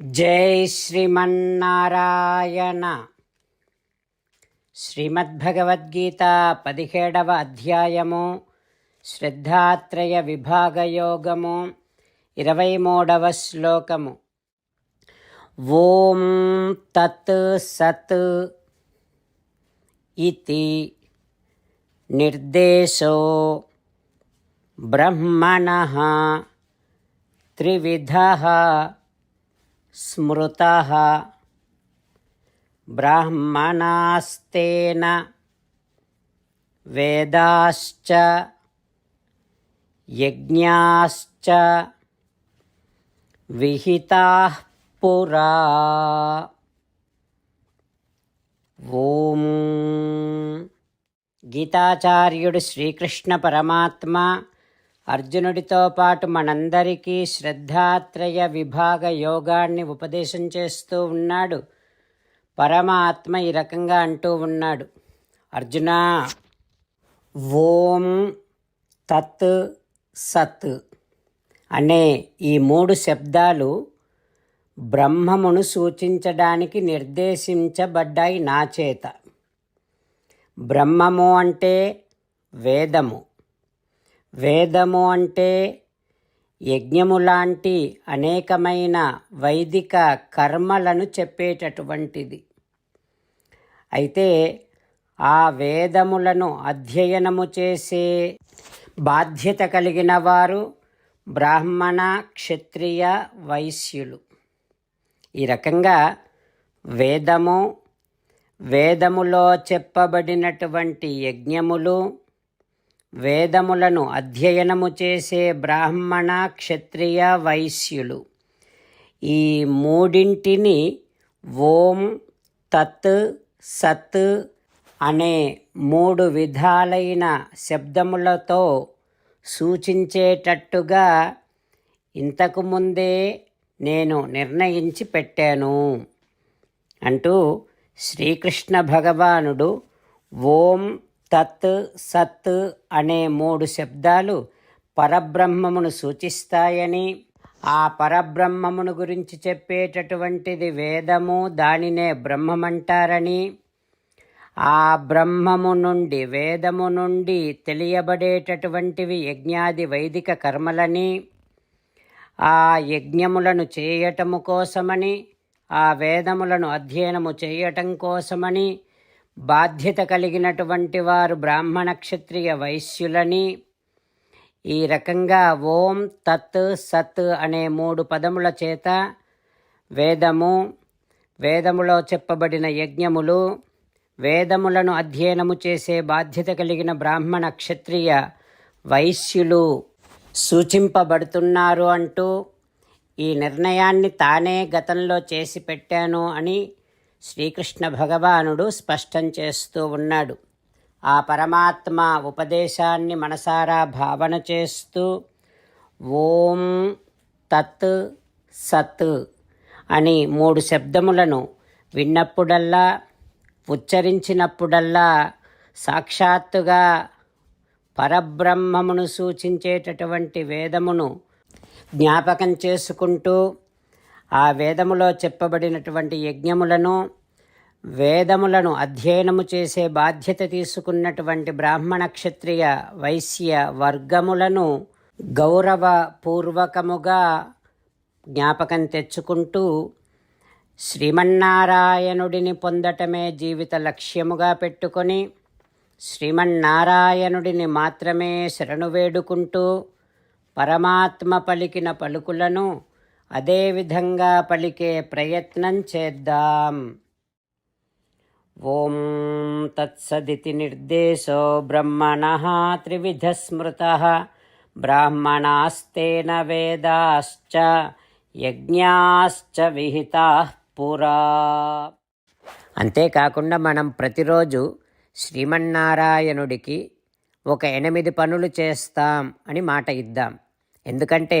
జై శ్రీమన్నారాయణ. శ్రీమద్భగవద్గీత పదిహేడవ అధ్యాయము శ్రద్ధాత్రయ విభాగయోగము ఇరవై మూడవ శ్లోకము. ఓం తత్ సత్ ఇతి నిర్దేశో బ్రహ్మణ త్రివిధ స్మృత బ్రాహ్మణాస్తేన వేదాశ్చ యజ్ఞాశ్చ విహితా పురా. ఓం. గీతాచార్యుడు శ్రీకృష్ణ పరమాత్మ అర్జునుడితో పాటు మనందరికీ శ్రద్ధాత్రయ విభాగ యోగాన్ని ఉపదేశం చేస్తూ ఉన్నాడు. పరమాత్మ ఈ రకంగా అంటూ ఉన్నాడు. అర్జున ఓం తత్ సత్ అనే ఈ మూడు శబ్దాలు బ్రహ్మమును సూచించడానికి నిర్దేశించబడ్డాయి నా చేత. బ్రహ్మము అంటే వేదము. వేదము అంటే యజ్ఞము లాంటి అనేకమైన వైదిక కర్మలను చెప్పేటటువంటిది. అయితే ఆ వేదములను అధ్యయనము చేసే బాధ్యత కలిగిన వారు బ్రాహ్మణ క్షత్రియ వైశ్యులు. ఈ రకంగా వేదము వేదములో చెప్పబడినటువంటి యజ్ఞములు వేదములను అధ్యయనము చేసే బ్రాహ్మణ క్షత్రియ వైశ్యులు. ఈ మూడింటిని ఓం తత్ సత్ అనే మూడు విధాలైన శబ్దములతో సూచించేటట్టుగా ఇంతకు ముందే నేను నిర్ణయించి పెట్టాను అంటూ శ్రీకృష్ణ భగవానుడు ఓం తత్ సత్ అనే మూడు శబ్దాలు పరబ్రహ్మమును సూచిస్తాయని ఆ పరబ్రహ్మమును గురించి చెప్పేటటువంటిది వేదము దానినే బ్రహ్మమంటారని ఆ బ్రహ్మము నుండి వేదము నుండి తెలియబడేటటువంటివి యజ్ఞాది వైదిక కర్మలని ఆ యజ్ఞములను చేయటము కోసమని ఆ వేదములను అధ్యయనము చేయటం కోసమని బాధ్యత కలిగినటువంటి వారు బ్రాహ్మణ క్షత్రియ వైశ్యులని. ఈ రకంగా ఓం తత్ సత్ అనే మూడు పదముల చేత వేదము వేదములో చెప్పబడిన యజ్ఞములు వేదములను అధ్యయనము చేసే బాధ్యత కలిగిన బ్రాహ్మణ క్షత్రియ వైశ్యులు సూచింపబడుతున్నారు అంటూ ఈ నిర్ణయాన్ని తానే గతంలో చేసి పెట్టాను అని శ్రీకృష్ణ భగవానుడు స్పష్టం చేస్తూ ఉన్నాడు. ఆ పరమాత్మ ఉపదేశాన్ని మనసారా భావన చేస్తూ ఓం తత్ సత్ అని మూడు శబ్దములను విన్నప్పుడల్లా ఉచ్చరించినప్పుడల్లా సాక్షాత్తుగా పరబ్రహ్మమును సూచించేటటువంటి వేదమును జ్ఞాపకం చేసుకుంటూ ఆ వేదములో చెప్పబడినటువంటి యజ్ఞములను వేదములను అధ్యయనము చేసే బాధ్యత తీసుకున్నటువంటి బ్రాహ్మణ క్షత్రియ వైశ్య వర్గములను గౌరవపూర్వకముగా జ్ఞాపకం తెచ్చుకుంటూ శ్రీమన్నారాయణుడిని పొందటమే జీవిత లక్ష్యముగా పెట్టుకొని శ్రీమన్నారాయణుడిని మాత్రమే శరణు వేడుకుంటూ పరమాత్మ పలికిన పలుకులను అదేవిధంగా పలికే ప్రయత్నం చేద్దాం. ఓం తత్సదితి నిర్దేశో బ్రహ్మణ త్రివిధ స్మృత బ్రాహ్మణాస్తేన వేదాశ్చ యజ్ఞాశ్చ విహితా పురా. అంతేకాకుండా మనం ప్రతిరోజు శ్రీమన్నారాయణుడికి ఒక ఎనిమిది పనులు చేస్తాం అని మాట ఇద్దాం. ఎందుకంటే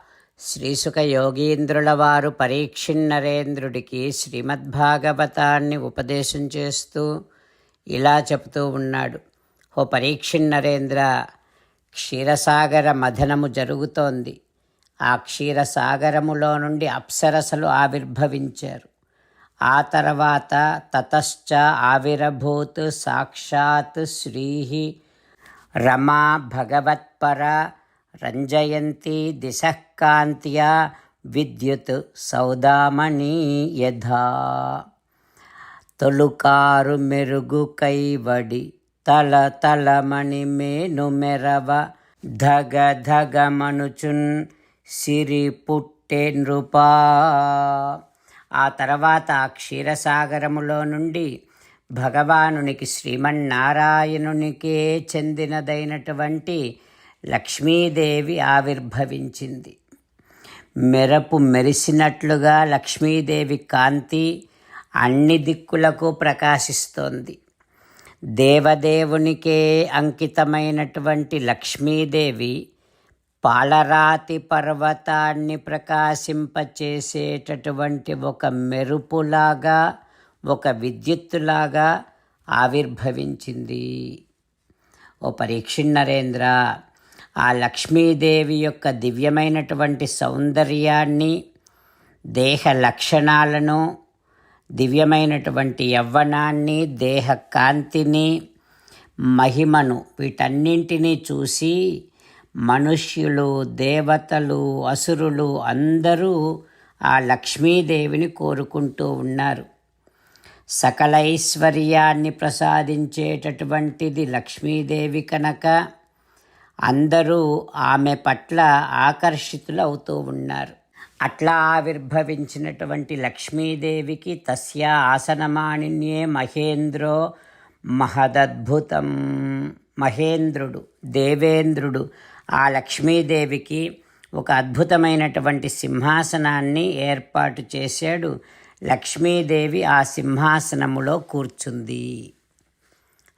శ్రీసుక యోగీంద్రుల వారు పరీక్షిన్నరేంద్రుడికి శ్రీమద్భాగవతాన్ని ఉపదేశం చేస్తూ ఇలా చెబుతూ ఉన్నాడు. ఓ పరీక్షిన్నరేంద్ర క్షీరసాగర మథనము జరుగుతోంది. ఆ క్షీరసాగరములో నుండి అప్సరసలు ఆవిర్భవించారు. ఆ తర్వాత తతశ్చ ఆవిరభూత్ సాక్షాత్ శ్రీ రమా భగవత్పర రంజయంతి దిశః కాంత్యా విద్యుత్ సౌదామణి యథా. తొలుకారు మెరుగు కైవడి తల తలమణి మేను మెరవ ధగ ధగమనుచున్ సిరి పుట్టే నృపా. ఆ తర్వాత క్షీరసాగరములో నుండి భగవానునికి శ్రీమన్నారాయణునికే చెందినదైనటువంటి లక్ష్మీదేవి ఆవిర్భవించింది. మెరపు మెరిసినట్లుగా లక్ష్మీదేవి కాంతి అన్ని దిక్కులకు ప్రకాశిస్తోంది. దేవదేవునికే అంకితమైనటువంటి లక్ష్మీదేవి పాలరాతి పర్వతాన్ని ప్రకాశింపచేసేటటువంటి ఒక మెరుపులాగా ఒక విద్యుత్తులాగా ఆవిర్భవించింది. ఓ పరీక్షిణ్ నరేంద్ర! ఆ లక్ష్మీదేవి యొక్క దివ్యమైనటువంటి సౌందర్యాన్ని దేహ లక్షణాలను దివ్యమైనటువంటి యవ్వనాన్ని దేహ కాంతిని మహిమను వీటన్నింటినీ చూసి మనుష్యులు దేవతలు అసురులు అందరూ ఆ లక్ష్మీదేవిని కోరుకుంటూ ఉన్నారు. సకలైశ్వర్యాన్ని ప్రసాదించేటటువంటిది లక్ష్మీదేవి కనుక అందరూ ఆమె పట్ల ఆకర్షితులవుతూ ఉన్నారు. అట్లా ఆవిర్భవించినటువంటి లక్ష్మీదేవికి తస్య ఆసనమాణిన్యే మహేంద్రో మహదద్భుతం. మహేంద్రుడు దేవేంద్రుడు ఆ లక్ష్మీదేవికి ఒక అద్భుతమైనటువంటి సింహాసనాన్ని ఏర్పాటు చేశాడు. లక్ష్మీదేవి ఆ సింహాసనములో కూర్చుంది.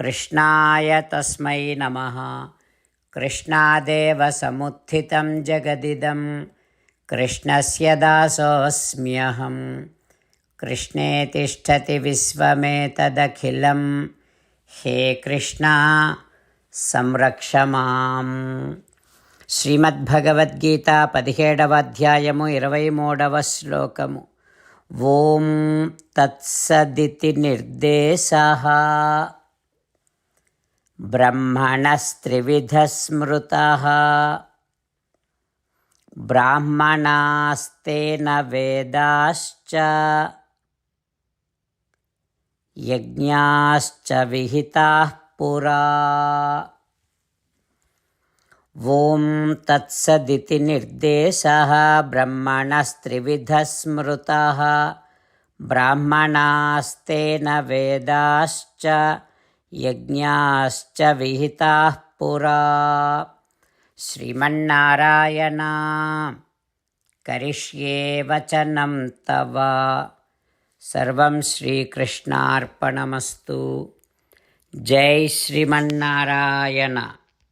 కృష్ణాయ తస్మై నమ కృష్ణాదేవ సముత్థితం జగదిదం కృష్ణస్య దాసోऽస్మ్యహం కృష్ణే తిష్టతి విశ్వమేతదఖిలం హే కృష్ణ సంరక్ష మాం శ్రీమద్భగవద్గీత పదిహేడవ అధ్యాయము ఇరవై మూడవ శ్లోకము ఓం తత్సదితి నిర్దేశ ब्रह्मणस्त्रिविधस्मृतः ब्राह्मणास्तेन वेदाश्च यज्ञाश्च विहिताः पुरा ॐ तत्सदिति निर्देशः ब्रह्मणस्त्रिविधस्मृतः ब्राह्मणास्तेन वेदाश्च యజ్ఞాశ్చ విహితా పురా. శ్రీమన్నారాయణ కరిష్యే వచనం తవ. సర్వం శ్రీకృష్ణార్పణమస్తు. జై శ్రీమన్నారాయణ.